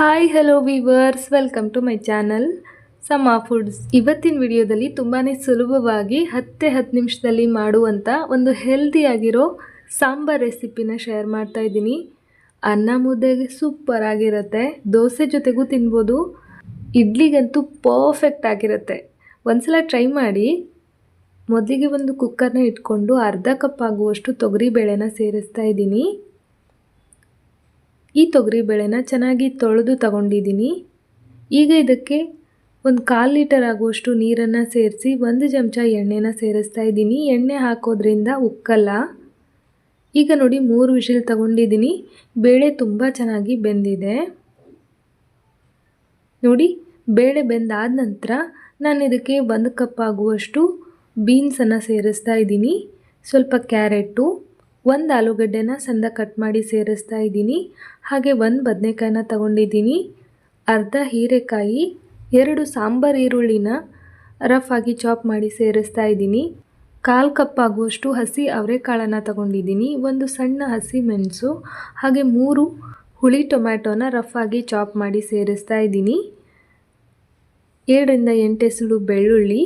Hi hello viewers welcome to my channel Sama foods ಇವತ್ತಿನ ವಿಡಿಯೋದಲ್ಲಿ ತುಂಬಾ ಸುಲಭವಾಗಿ ಹತ್ತೆ ಹತ್ತು ನಿಮಿಷದಲ್ಲಿ ಮಾಡುವಂಥ ಒಂದು ಹೆಲ್ದಿಯಾಗಿರೋ ಸಾಂಬಾರ್ ರೆಸಿಪಿನ ಶೇರ್ ಮಾಡ್ತಾ ಇದ್ದೀನಿ. ಅನ್ನ ಮುದ್ದೆಗೆ ಸೂಪರ್ ಆಗಿರುತ್ತೆ. ದೋಸೆ ಜೊತೆಗೂ ತಿನ್ಬೋದು. ಇಡ್ಲಿಗಂತೂ ಪರ್ಫೆಕ್ಟ್ ಆಗಿರುತ್ತೆ. ಒಂದ್ಸಲ ಟ್ರೈ ಮಾಡಿ. ಮೊದಲಿಗೆ ಒಂದು ಕುಕ್ಕರ್ನ ಇಟ್ಕೊಂಡು ಅರ್ಧ ಕಪ್ ಆಗುವಷ್ಟು ತೊಗರಿಬೇಳೆನ ಸೇರಿಸ್ತಾ ಇದ್ದೀನಿ. ಈ ತೊಗರಿ ಬೇಳೆನ ಚೆನ್ನಾಗಿ ತೊಳೆದು ತಗೊಂಡಿದ್ದೀನಿ. ಈಗ ಇದಕ್ಕೆ ಒಂದು ಕಾಲು ಲೀಟರ್ ಆಗುವಷ್ಟು ನೀರನ್ನು ಸೇರಿಸಿ ಒಂದು ಚಮಚ ಎಣ್ಣೆನ ಸೇರಿಸ್ತಾ ಇದ್ದೀನಿ. ಎಣ್ಣೆ ಹಾಕೋದ್ರಿಂದ ಉಕ್ಕಲ್ಲ. ಈಗ ನೋಡಿ ಮೂರು ವಿಷಲ್ ತಗೊಂಡಿದ್ದೀನಿ. ಬೇಳೆ ತುಂಬ ಚೆನ್ನಾಗಿ ಬೆಂದಿದೆ. ನೋಡಿ, ಬೇಳೆ ಬೆಂದಾದ ನಂತರ ನಾನು ಇದಕ್ಕೆ ಒಂದು ಕಪ್ ಆಗುವಷ್ಟು ಬೀನ್ಸನ್ನು ಸೇರಿಸ್ತಾ ಇದ್ದೀನಿ. ಸ್ವಲ್ಪ ಕ್ಯಾರೆಟು ಒಂದು ಆಲೂಗಡ್ಡೆನ ಸಂದ ಕಟ್ ಮಾಡಿ ಸೇರಿಸ್ತಾ ಇದ್ದೀನಿ. ಹಾಗೆ ಒಂದು ಬದನೆಕಾಯಿನ ತಗೊಂಡಿದ್ದೀನಿ. ಅರ್ಧ ಹೀರೆಕಾಯಿ, ಎರಡು ಸಾಂಬಾರು ಈರುಳ್ಳಿನ ರಫ್ ಆಗಿ ಚಾಪ್ ಮಾಡಿ ಸೇರಿಸ್ತಾ ಇದ್ದೀನಿ. ಕಾಲು ಕಪ್ ಆಗುವಷ್ಟು ಹಸಿ ಅವರೆಕಾಳನ್ನು ತಗೊಂಡಿದ್ದೀನಿ. ಒಂದು ಸಣ್ಣ ಹಸಿ ಮೆಣಸು, ಹಾಗೆ ಮೂರು ಹುಳಿ ಟೊಮ್ಯಾಟೋನ ರಫ್ ಆಗಿ ಚಾಪ್ ಮಾಡಿ ಸೇರಿಸ್ತಾ ಇದ್ದೀನಿ. ಏಳರಿಂದ ಎಂಟೆಸಳು ಬೆಳ್ಳುಳ್ಳಿ,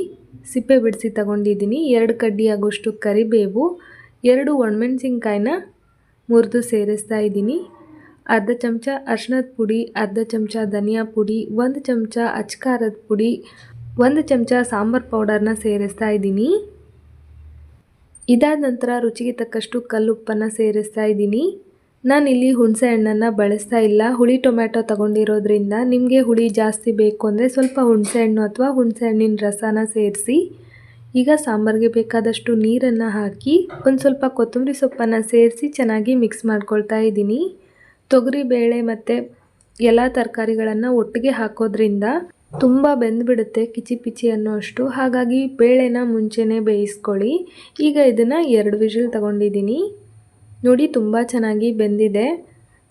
ಸಿಪ್ಪೆ ಬಿಡಿಸಿ ತಗೊಂಡಿದ್ದೀನಿ. ಎರಡು ಕಡ್ಡಿ ಆಗುವಷ್ಟು ಕರಿಬೇವು ಎರಡು ಒಣಮೆಣಸಿನ್ಕಾಯಿನ ಮುರಿದು ಸೇರಿಸ್ತಾ ಇದ್ದೀನಿ. ಅರ್ಧ ಚಮಚ ಅರ್ಶಿನದ ಪುಡಿ, ಅರ್ಧ ಚಮಚ ಧನಿಯಾ ಪುಡಿ, ಒಂದು ಚಮಚ ಅಚ್ಕಾರದ ಪುಡಿ, ಒಂದು ಚಮಚ ಸಾಂಬಾರು ಪೌಡರ್ನ ಸೇರಿಸ್ತಾ ಇದ್ದೀನಿ. ಇದಾದ ನಂತರ ರುಚಿಗೆ ತಕ್ಕಷ್ಟು ಕಲ್ಲುಪ್ಪನ್ನು ಸೇರಿಸ್ತಾ ಇದ್ದೀನಿ. ನಾನಿಲ್ಲಿ ಹುಣಸೆ ಹಣ್ಣನ್ನು ಬಳಸ್ತಾ ಇಲ್ಲ. ಹುಳಿ ಟೊಮ್ಯಾಟೊ ತಗೊಂಡಿರೋದ್ರಿಂದ ನಿಮಗೆ ಹುಳಿ ಜಾಸ್ತಿ ಬೇಕು ಅಂದರೆ ಸ್ವಲ್ಪ ಹುಣಸೆ ಹಣ್ಣು ಅಥವಾ ಹುಣಸೆ ಹಣ್ಣಿನ ರಸನ ಸೇರಿಸಿ ಈಗ ಸಾಂಬಾರಿಗೆ ಬೇಕಾದಷ್ಟು ನೀರನ್ನು ಹಾಕಿ ಒಂದು ಸ್ವಲ್ಪ ಕೊತ್ತಂಬರಿ ಸೊಪ್ಪನ್ನು ಸೇರಿಸಿ ಚೆನ್ನಾಗಿ ಮಿಕ್ಸ್ ಮಾಡ್ಕೊಳ್ತಾ ಇದ್ದೀನಿ. ತೊಗರಿ, ಬೇಳೆ ಮತ್ತು ಎಲ್ಲ ತರಕಾರಿಗಳನ್ನು ಒಟ್ಟಿಗೆ ಹಾಕೋದ್ರಿಂದ ತುಂಬ ಬೆಂದುಬಿಡುತ್ತೆ ಕಿಚಿ ಪಿಚಿ ಅನ್ನೋಷ್ಟು. ಹಾಗಾಗಿ ಬೇಳೆನ ಮುಂಚೆನೇ ಬೇಯಿಸ್ಕೊಳ್ಳಿ. ಈಗ ಇದನ್ನು ಎರಡು ವಿಷಲ್ ತಗೊಂಡಿದ್ದೀನಿ. ನೋಡಿ ತುಂಬ ಚೆನ್ನಾಗಿ ಬೆಂದಿದೆ.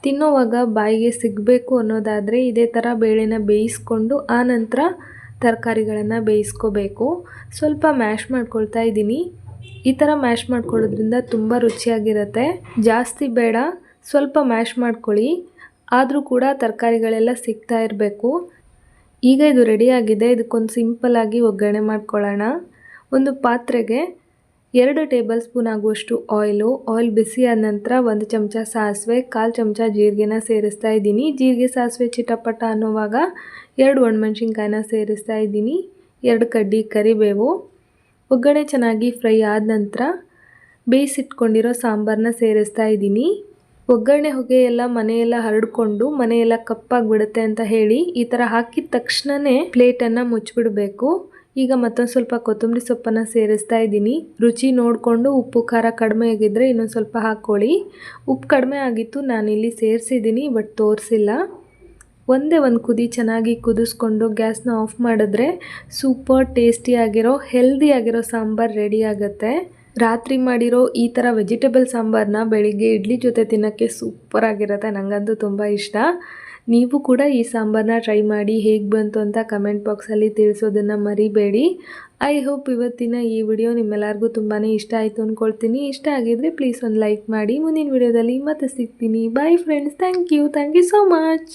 ತಿನ್ನೋವಾಗ ಬಾಯಿಗೆ ಸಿಗಬೇಕು ಅನ್ನೋದಾದರೆ ಇದೇ ಥರ ಬೇಳೆನ ಬೇಯಿಸ್ಕೊಂಡು ಆನಂತರ ತರಕಾರಿಗಳನ್ನು ಬೇಯಿಸ್ಕೋಬೇಕು. ಸ್ವಲ್ಪ ಮ್ಯಾಶ್ ಮಾಡ್ಕೊಳ್ತಾ ಇದ್ದೀನಿ. ಈ ಥರ ಮ್ಯಾಶ್ ಮಾಡ್ಕೊಳ್ಳೋದ್ರಿಂದ ತುಂಬ ರುಚಿಯಾಗಿರುತ್ತೆ. ಜಾಸ್ತಿ ಬೇಡ, ಸ್ವಲ್ಪ ಮ್ಯಾಶ್ ಮಾಡ್ಕೊಳ್ಳಿ. ಆದರೂ ಕೂಡ ತರಕಾರಿಗಳೆಲ್ಲ ಸಿಗ್ತಾ ಇರಬೇಕು. ಈಗ ಇದು ರೆಡಿಯಾಗಿದೆ ಇದಕ್ಕೊಂದು ಸಿಂಪಲ್ಲಾಗಿ ಒಗ್ಗರಣೆ ಮಾಡ್ಕೊಳ್ಳೋಣ. ಒಂದು ಪಾತ್ರೆಗೆ ಎರಡು ಟೇಬಲ್ ಸ್ಪೂನ್ ಆಗುವಷ್ಟು ಆಯಿಲು, ಆಯಿಲ್ ಬಿಸಿ ಆದ ನಂತರ ಒಂದು ಚಮಚ ಸಾಸಿವೆ, ಕಾಲು ಚಮಚ ಜೀರಿಗೆನ ಸೇರಿಸ್ತಾ ಇದ್ದೀನಿ. ಜೀರಿಗೆ, ಸಾಸಿವೆ ಚಿಟಪಟ ಅನ್ನೋವಾಗ ಎರಡು ಒಣಮೆಣ್ಸಿನ್ಕಾಯಿನ ಸೇರಿಸ್ತಾ ಇದ್ದೀನಿ. ಎರಡು ಕಡ್ಡಿ ಕರಿಬೇವು. ಒಗ್ಗರಣೆ ಚೆನ್ನಾಗಿ ಫ್ರೈ ಆದ ನಂತರ ಬೇಯಿಸಿಟ್ಕೊಂಡಿರೋ ಸಾಂಬಾರನ್ನ ಸೇರಿಸ್ತಾ ಇದ್ದೀನಿ. ಒಗ್ಗರಣೆ ಹೊಗೆ ಎಲ್ಲ ಮನೆಯೆಲ್ಲ ಹರಡ್ಕೊಂಡು ಮನೆಯೆಲ್ಲ ಕಪ್ಪಾಗಿಬಿಡುತ್ತೆ ಅಂತ ಹೇಳಿ ಈ ಥರ ಹಾಕಿದ ತಕ್ಷಣವೇ ಪ್ಲೇಟನ್ನು ಮುಚ್ಚಿಬಿಡಬೇಕು. ಈಗ ಮತ್ತೊಂದು ಸ್ವಲ್ಪ ಕೊತ್ತಂಬರಿ ಸೊಪ್ಪನ್ನು ಸೇರಿಸ್ತಾ ಇದ್ದೀನಿ. ರುಚಿ ನೋಡಿಕೊಂಡು ಉಪ್ಪು, ಖಾರ ಕಡಿಮೆ ಆಗಿದ್ದರೆ ಇನ್ನೊಂದು ಸ್ವಲ್ಪ ಹಾಕ್ಕೊಳ್ಳಿ. ಉಪ್ಪು ಕಡಿಮೆ ಆಗಿತ್ತು, ನಾನಿಲ್ಲಿ ಸೇರಿಸಿದ್ದೀನಿ, ಬಟ್ ತೋರಿಸಿಲ್ಲ. ಒಂದೇ ಒಂದು ಕುದಿ ಚೆನ್ನಾಗಿ ಕುದಿಸ್ಕೊಂಡು ಗ್ಯಾಸ್ನ ಆಫ್ ಮಾಡಿದ್ರೆ ಸೂಪರ್ ಟೇಸ್ಟಿಯಾಗಿರೋ ಹೆಲ್ದಿಯಾಗಿರೋ ಸಾಂಬಾರು ರೆಡಿ ಆಗುತ್ತೆ. ರಾತ್ರಿ ಮಾಡಿರೋ ಈ ಥರ ವೆಜಿಟೇಬಲ್ ಸಾಂಬಾರನ್ನ ಬೆಳಿಗ್ಗೆ ಇಡ್ಲಿ ಜೊತೆ ತಿನ್ನೋಕ್ಕೆ ಸೂಪರ್ ಆಗಿರುತ್ತೆ. ನನಗಂತೂ ತುಂಬ ಇಷ್ಟ. ನೀವು ಕೂಡ ಈ ಸಾಂಬಾರನ್ನ ಟ್ರೈ ಮಾಡಿ ಹೇಗೆ ಬಂತು ಅಂತ ಕಮೆಂಟ್ ಬಾಕ್ಸಲ್ಲಿ ತಿಳಿಸೋದನ್ನು ಮರಿಬೇಡಿ. ಐ ಹೋಪ್ ಇವತ್ತಿನ ಈ ವಿಡಿಯೋ ನಿಮ್ಮೆಲ್ಲರಿಗೂ ತುಂಬಾ ಇಷ್ಟ ಆಯಿತು ಅಂದ್ಕೊಳ್ತೀನಿ ಇಷ್ಟ ಆಗಿದ್ರೆ ಪ್ಲೀಸ್ ಒಂದು ಲೈಕ್ ಮಾಡಿ. ಮುಂದಿನ ವಿಡಿಯೋದಲ್ಲಿ ಮತ್ತೆ ಸಿಗ್ತೀನಿ. Bye friends thank you thank you so much